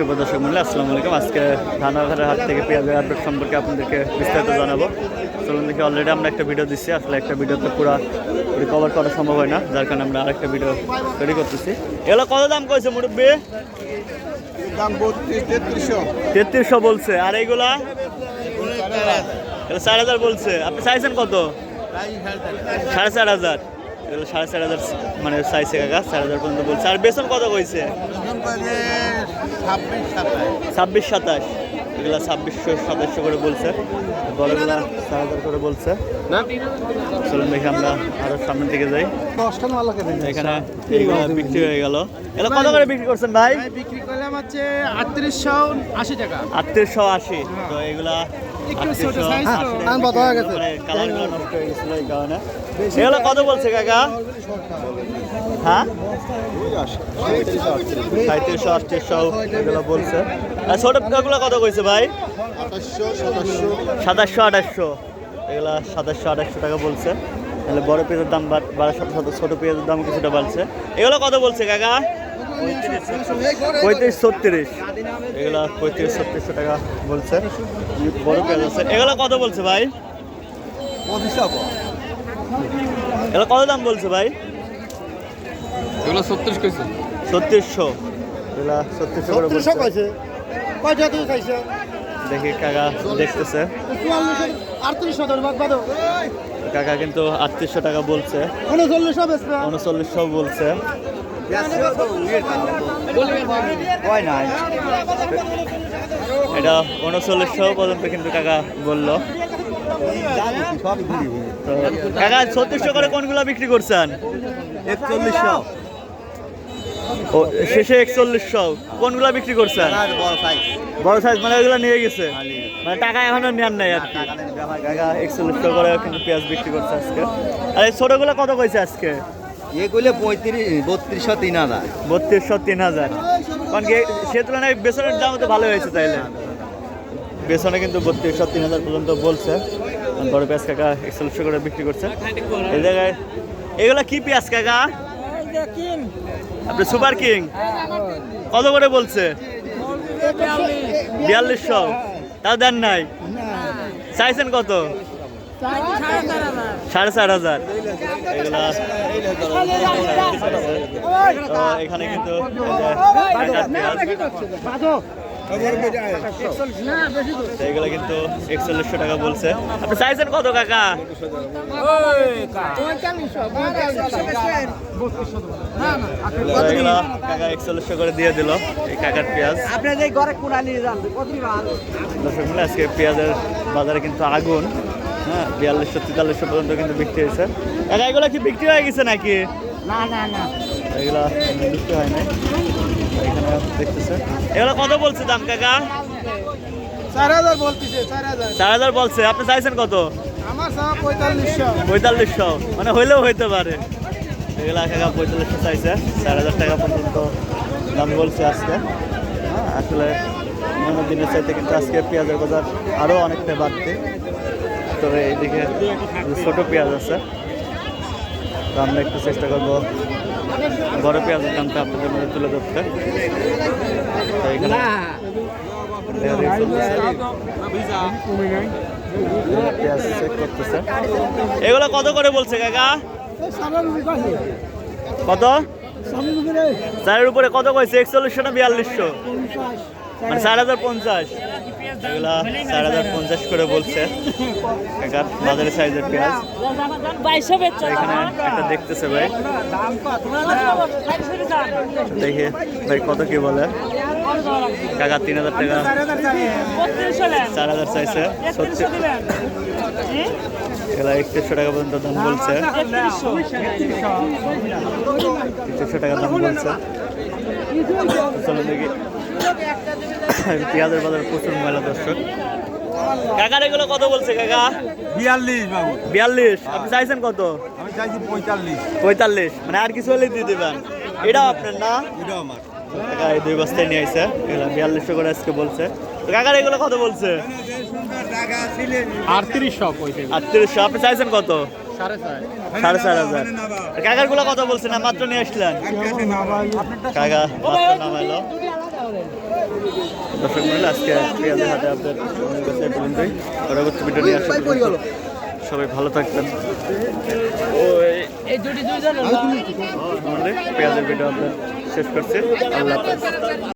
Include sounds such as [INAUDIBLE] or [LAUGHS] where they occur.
শুভ দর্শক মূল্য আসসালামু আলাইকুম। আজকে ধানাঘাটের হাট থেকে পেঁয়াজের আপডেট সম্পর্কে আপনাদেরকে বিস্তারিত জানাব। চলুন দেখি অলরেডি আমরা একটা ভিডিও দিচ্ছি। আসলে একটা ভিডিওতে পুরো রিকভার করা সম্ভব হয় না যার কারণে আমরা আরেকটা ভিডিও তৈরি করতেছি। এগুলো কত দাম কইছে মুরব্বী? দাম তেত্রিশশো। বলছে। আর এইগুলা চার হাজার। বলছে। আপনি চাইছেন কত? সাড়ে চার হাজার। এগুলো সাড়ে চার হাজার মানে চাইছে কাকা চার হাজার পর্যন্ত বলছে। আর বেতন কত কইছে? ছাব্বিশ সাতাশ। সাতাশ। এগুলা ছাব্বিশশো সাতাশশো করে বলছে। বড়গুলা চার হাজার করে বলছে। চলুন দেখি আমরা আরও সামনের দিকে যাই। এখানে এইগুলা বিক্রি হয়ে গেল। এগুলো কত করে বিক্রি করছেন ভাই বিক্রি করলাম হচ্ছে আটত্রিশশো আশি টাকা। আটত্রিশশো আশি। তো এগুলা একটু ছোট 3800 তো। আশি বড় হয়ে গেছে। মানে কালারগুলো নষ্ট হয়ে গেছিল এই কারণে। এগুলো কত বলছে কাকা? হ্যাঁ? সাঁত্রিশশো আটত্রিশশো এগুলো বলছে। আর ছোট পিঠাগুলো কত কইছে ভাই? সাতাশশো আঠাশশো এগুলা সাতাশশো আঠাশশো টাকা বলছে। তাহলে বড় পেঁয়াজের দাম বাড়ার সাথে সাথে ছোটো পেঁয়াজের দাম কিছুটা বাড়ছে। এগুলো কত বলছে কাকা? পঁয়ত্রিশ ছত্রিশ। এগুলা পঁয়ত্রিশ ছত্রিশশো টাকা বলছে। বড় পেঁয়াজ আছে। এগুলো কত বলছে ভাই? এগুলো কত দাম বলছে ভাই? এগুলো ছত্রিশ কেজি ছত্রিশশো। এগুলা ছত্রিশশো করে বলছে। কয়টা তুই খাইছে দেখি কাকা দেখতেছে। কাকা কিন্তু আটত্রিশশো টাকা বলছে। উনচল্লিশশো বেচবে। উনচল্লিশশো বলছে এটা উনচল্লিশশো পর্যন্ত কিন্তু কাকা বলল। কাকা ছত্রিশশো করে কোনগুলো বিক্রি করছেন? একচল্লিশশো। ও শেষে একচল্লিশশো। কোনগুলো বিক্রি করছেন? বড় সাইজ মানে ওগুলো নিয়ে গেছে। মানে টাকা এখনও নেন নাই আর কি। একচল্লিশশো করে কিন্তু পেঁয়াজ বিক্রি করছে আজকে। আর এই ছোটগুলো কত কইছে আজকে? এগুলো পঁয়ত্রিশ, বত্রিশশো তিন হাজার। বত্রিশশো তিন হাজার। কারণ কি, সে তুলনায় বেসনের দাম তো ভালো হয়েছে তাইলে। বেসনে কিন্তু বত্রিশশো তিন হাজার পর্যন্ত বলছে। বড় পেঁয়াজ কাকা একচল্লিশশো করে বিক্রি করছে। এই জায়গায়, এগুলা কি পেঁয়াজ কাকা? আপনি সুপার কিং? কত করে বলছে? বিয়াল্লিশশো। তাও দেন নাই। চাইছেন কত? সাড়ে চার হাজার। এখানে কিন্তু কিন্তু একচল্লিশশো টাকা বলছে একচল্লিশশো করে দিয়ে দিল এই কাকার পেঁয়াজ আজকে পেঁয়াজের বাজারে কিন্তু আগুন। হ্যাঁ বিয়াল্লিশশো তেতাল্লিশশো পর্যন্ত কিন্তু বিক্রি হয়েছে। কাকা এগুলো কি বিক্রি হয়ে গেছে নাকি? না না না। এগুলা বিক্রি হয় নাই। এখানে দেখতেছে। এগুলো কত বলছে দাম কাকা? চার হাজার বলতেছে চার হাজার। বলছে। আপনি চাইছেন কত? আমার পঁয়তাল্লিশশো। পঁয়তাল্লিশশো। মানে হইলেও হইতে পারে। এগুলা কাকা পঁয়তাল্লিশশো চাইছে। চার হাজার টাকা পর্যন্ত দাম বলছে আজকে। হ্যাঁ আসলে অন্যান্য দিনের চাইতে কিন্তু আজকে পেঁয়াজের বাজার আরও অনেকটা বাড়তি তবে এইদিকে ছোট পেঁয়াজ আছে। তো আমরা একটু চেষ্টা করব বড় পেঁয়াজের দামটা আপনাদের মধ্যে তুলে ধরতে। তো এখানে পেঁয়াজ চেক করতেছে। এগুলো কত করে বলছে কাকা? কত? চারের উপরে কত কইছে? একচল্লিশশো না বিয়াল্লিশশো? মানে চার হাজার পঞ্চাশ। এগুলা চার হাজার পঞ্চাশ করে বলছে। কাকার বাজারের সাইজের পেঁয়াজ। এখানে একটা দেখতেছে ভাই। দেখে ভাই কত কি বলে? কাকা, তিন হাজার টাকা। চার হাজার চাইছে। সত্যি। এগুলা একত্রিশশো টাকা পর্যন্ত দাম বলছে। একত্রিশশো টাকা দাম বলছে। চলো দেখি। [LAUGHS] পেঁয়াজের বাজার প্রচুর ময়লা দর্শক। কাকার এগুলো কত বলছে কাকা? বিয়াল্লিশ বাবু। বিয়াল্লিশ। আপনি চাইছেন কত? আমি চাইছি পঁয়তাল্লিশ। পঁয়তাল্লিশ। মানে আর কিছু হলে দিয়ে দেবেন। এটাও আপনার না? এটা আমার। কাকা এই দুই বস্তায় নিয়ে এগুলো বিয়াল্লিশশো করে আজকে বলছে। কাকার এগুলো কত বলছে? আটত্রিশশো আপনি চাইছেন কত? সাড়ে চার হাজার। কাকারগুলো কত বলছে না? মাত্র নিয়ে আসলেন। কাকা মাত্র নামাইলো দর্শক মহিলা আজকে পেঁয়াজের হাতে আপনার আমাদের কাছে পর্যন্তই পরবর্তী ভিডিও নিয়ে আসা পর্যন্ত সবাই ভালো থাকবেন। পেঁয়াজের ভিডিও আপনার শেষ করছে। আল্লাহ হাফেজ।